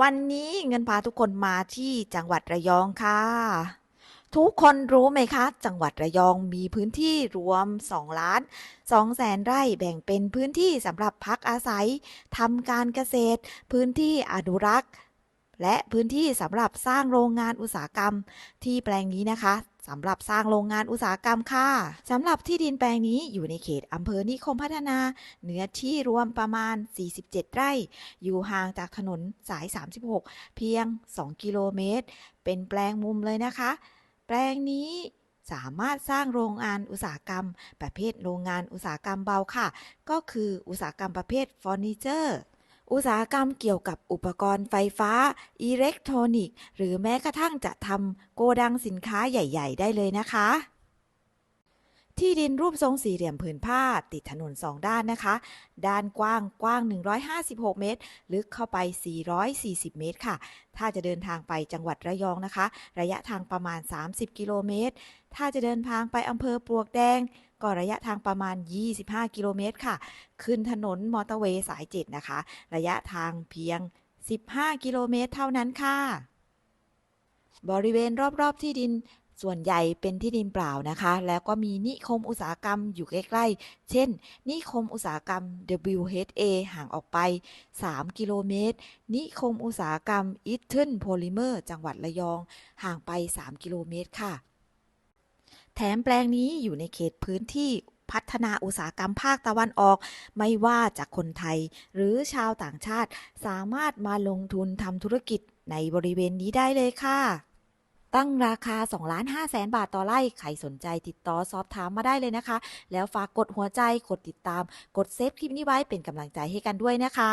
วันนี้เงินพาทุกคนมาที่จังหวัดระยองค่ะ ทุกคนรู้ไหมคะ จังหวัดระยองมีพื้นที่รวม 2 ล้าน2แสนไร่แบ่งเป็นพื้นที่สำหรับพักอาศัยทำการเกษตร พื้นที่อนุรักษ์และพื้นที่สำหรับสร้างโรงงานอุตสาหกรรมที่แปลงนี้นะคะ สำหรับสร้างโรงงานอุตสาหกรรมค่ะสำหรับที่ดินแปลงนี้อยู่ในเขตอำเภอนิคมพัฒนา เนื้อที่รวมประมาณ 47 ไร่ อยู่ห่างจากถนนสาย 36 เพียง 2 กิโลเมตร เป็นแปลงมุมเลยนะคะ แปลงนี้สามารถสร้างโรงงานอุตสาหกรรม ประเภทโรงงานอุตสาหกรรมเบาค่ะ ก็คืออุตสาหกรรมประเภทเฟอร์นิเจอร์ อุตสาหกรรมเกี่ยวกับอุปกรณ์ไฟฟ้า อิเล็กทรอนิกส์ หรือแม้กระทั่งจะทำโกดังสินค้าใหญ่ ๆ ได้เลยนะคะ ที่ดินรูปทรงสี่เหลี่ยมผืนผ้าติดถนนสองด้านนะคะ ด้านกว้างกว้าง 156 เมตร ลึกเข้าไป 440 เมตรค่ะ ถ้าจะเดินทางไปจังหวัดระยองนะคะ ระยะทางประมาณ 30 กิโลเมตร ถ้าจะเดินทางไปอำเภอปลวกแดง ก็ระยะทางประมาณ 25 กิโลเมตรค่ะ ขึ้นถนนมอเตอร์เวย์สาย 7 นะคะ ระยะทางเพียง 15 กิโลเมตรเท่านั้นค่ะ บริเวณรอบๆที่ดินส่วนใหญ่เป็นที่ดินเปล่านะคะ แล้วก็มีนิคมอุตสาหกรรมอยู่ใกล้ๆ เช่น นิคมอุตสาหกรรม WHA ห่างออกไป 3 กิโลเมตร นิคมอุตสาหกรรม e a t o n Polymer จังหวัดระยอง ห่างไป 3 กิโลเมตรค่ะ แถมแปลงนี้อยู่ในเขตพื้นที่พัฒนาอุตสาหกรรมภาคตะวันออก ไม่ว่าจากคนไทย หรือชาวต่างชาติสามารถมาลงทุนทำธุรกิจในบริเวณนี้ได้เลยค่ะ ตั้งราคา2ล้าน5แสนบาทต่อไร่ ใครสนใจติดต่อสอบถามมาได้เลยนะคะ แล้วฝากกดหัวใจ กดติดตาม กดเซฟคลิปนี้ไว้เป็นกำลังใจให้กันด้วยนะคะ